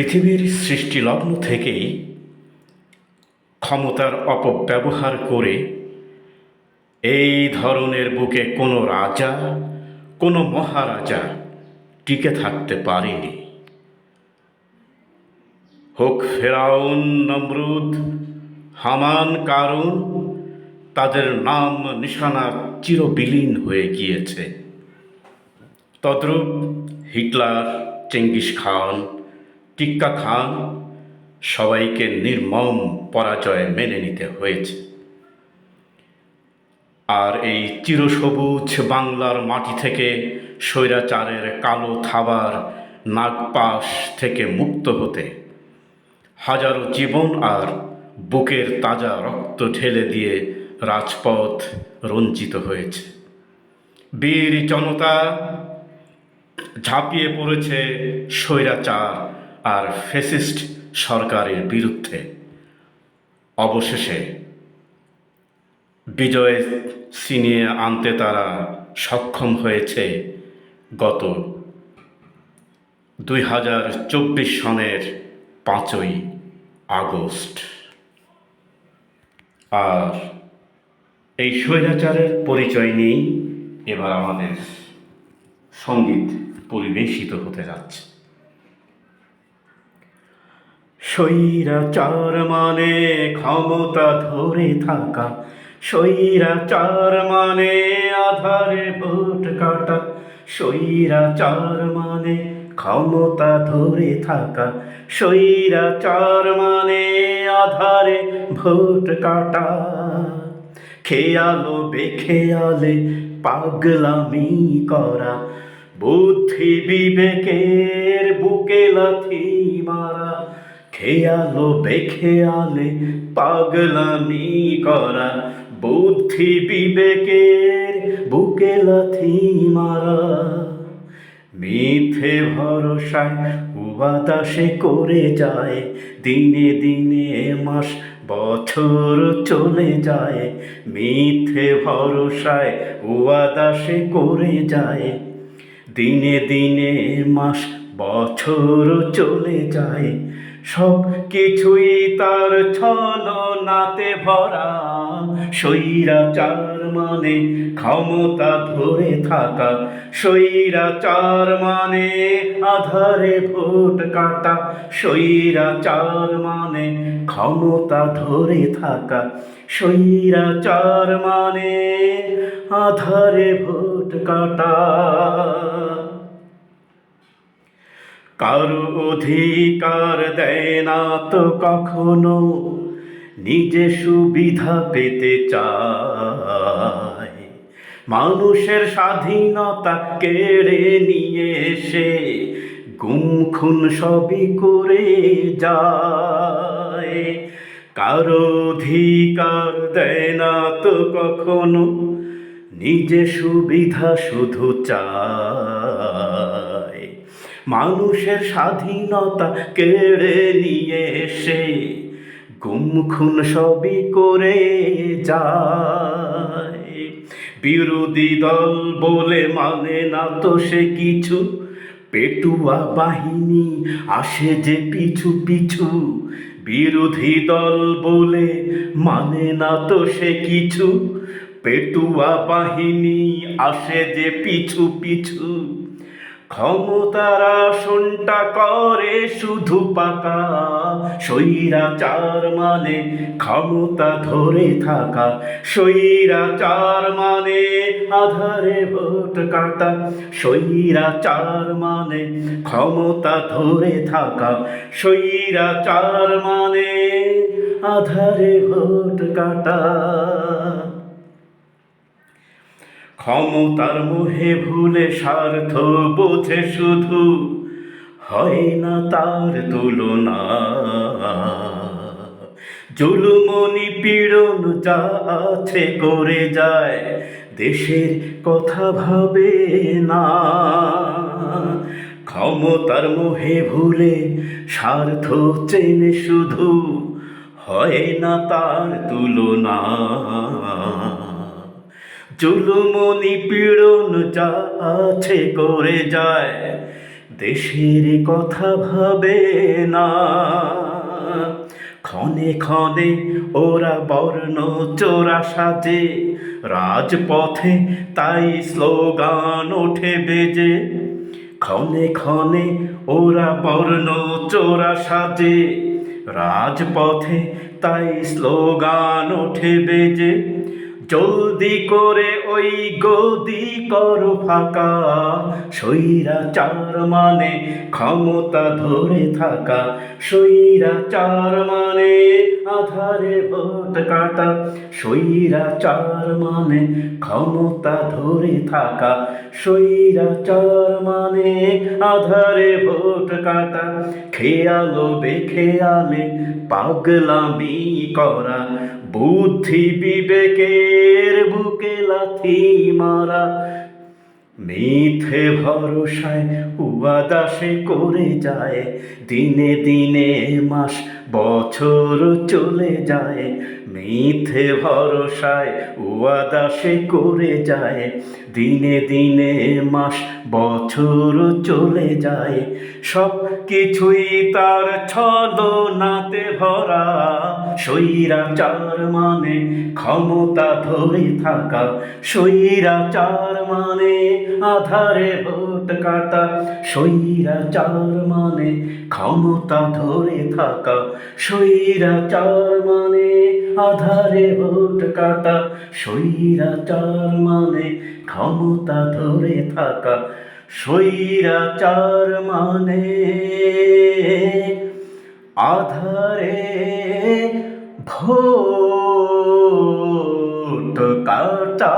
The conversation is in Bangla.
পৃথিবীর সৃষ্টিলগ্ন থেকেই ক্ষমতার অপব্যবহার করে এই ধরনের বুকে কোনো রাজা, কোনো মহারাজা টিকে থাকতে পারেনি। হোক ফেরাউন, নমরুদ, হামান, কারুন, তাদের নাম, নিশানা চিরবিলীন হয়ে গিয়েছে। তদ্রূপ Hitler, Genghis Khan Tikka Khan, সবাইকে নির্মম পরাজয় মেনে নিতে হয়েছে। আর এই চিরসবুজ বাংলার মাটি থেকে স্বৈরাচারের কালো থাবার নাগপাশ থেকে মুক্ত হতে, হাজারো জীবন আর বুকের তাজা রক্ত ঢেলে দিয়ে রাজপথ রঞ্জিত হয়েছে। বীর জনতা ঝাঁপিয়ে পড়েছে স্বৈরাচার আর ফেসিস্ট সরকারের বিরুদ্ধে অবশেষে বিজয় ছিনিয়ে আনতে তারা সক্ষম হয়েছে গত দুই হাজার চব্বিশ সনের পাঁচই আগস্ট। আর এই স্বৈরাচারের পরিচয় নিয়েই এবার আমাদের সংগীত পরিবেশিত হতে যাচ্ছে। স্বৈরাচার মানে ক্ষমতা ধরে থাকা। স্বৈরাচার মানে আধারে ভোট কাটা। স্বৈরাচার মানে ক্ষমতা ধরে থাকা। স্বৈরাচার মানে আধারে ভোট কাটা। খেয়ালো বেখেয়ালে পাগলামি করা। বুদ্ধি বিবেকের বুকে লাথি মারা। খেয়ালো, বেখেয়ালে, পাগলামি করা, বুদ্ধি বিবেকের বুকে লাথি মারা। মিথ্যে ভরসায় উবাদাসে করে যায়, দিনে দিনে, মাস, বছর চলে যায়। মিথ্যে ভরসায় উয়াদাসে করে যায়, দিনে দিনে, মাস, বছর চলে যায়। সব কিছুই তার ছল নাতে ভরা। স্বৈরাচার মানে ক্ষমতা ধরে থাকা। স্বৈরাচার মানে আধারে ভোট কাটা। স্বৈরাচার মানে ক্ষমতা ধরে থাকা। স্বৈরাচার মানে আধারে ভোট কাটা। কারও অধিকার দেয় না তো কখনো। নিজে সুবিধা পেতে চায়। মানুষের স্বাধীনতা কেড়ে নিয়ে এসে গুম খুন সবই করে যায়। কারও অধিকার দেয় না তো কখনো। নিজে সুবিধা শুধু চায়। মানুষের স্বাধীনতা কেড়ে নিয়ে এসে গুম খুন সবই করে যায়। বিরোধী দল বলে মানে না তো সে কিছু। পেটুয়া বাহিনী আসে যে পিছু পিছু। বিরোধী দল বলে মানে না তো সে কিছু। পেটুয়া বাহিনী আসে যে পিছু পিছু। ক্ষমতার আসনটা করে শুধু পাকা। স্বৈরাচার মানে ক্ষমতা ধরে থাকা। স্বৈরাচার মানে আধারে ভোট কাটা। স্বৈরাচার মানে ক্ষমতা ধরে থাকা। স্বৈরাচার মানে আধারে ভোট কাটা। ক্ষমতার মোহে ভুলে স্বার্থ বোঝে শুধু হয় না তার তুলনা। জুলুমনি পীড়ন যা আছে করে যায়, দেশের কথা ভাবে না। ক্ষমতার মোহে ভুলে স্বার্থ চেনে শুধু হয় না তার তুলনা। জুলুম নিপীড়ন যা আছে করে যায়, দেশের কথা ভাবে না। ক্ষণে ক্ষণে ওরা বর্ণ চোরা সাজে, রাজপথে তাই স্লোগান ওঠে বেজে। ক্ষণে ক্ষণে ওরা বর্ণ চোরা সাজে, রাজপথে তাই স্লোগান ওঠে বেজে। জলদি করে ওই গদি কর ফাঁকা, স্বৈরাচার মানে ক্ষমতা ধরে থাকা, স্বৈরাচার মানে আধারে ভোট কাটা, স্বৈরাচার মানে ক্ষমতা ধরে থাকা, স্বৈরাচার মানে আধারে ভোট কাটা, খেয়ালো বেখেয়ালে পাগলামি করা, বুদ্ধি বিবেকের বুকে লাথি মারা। মিথে ভরসায় উয়াদাসে করে যায়। দিনে দিনে মাস, বছর চলে যায়। মিথ্যে ভরসায় উয়াদাসে করে যায়। দিনে দিনে, মাস, বছর চলে যায়। সব কিছুই তার ছলনাতে ভরা। স্বৈরাচার মানে ক্ষমতা ধরে থাকা। স্বৈরাচার মানে আধারে ভোট কাটা স্বৈরাচার মানে ক্ষমতা ধরে থাকা স্বৈরাচার মানে আধারে ভোট কাটা স্বৈরাচার মানে ক্ষমতা ধরে থাকা স্বৈরাচার মানে আধারে ভোট কাটা।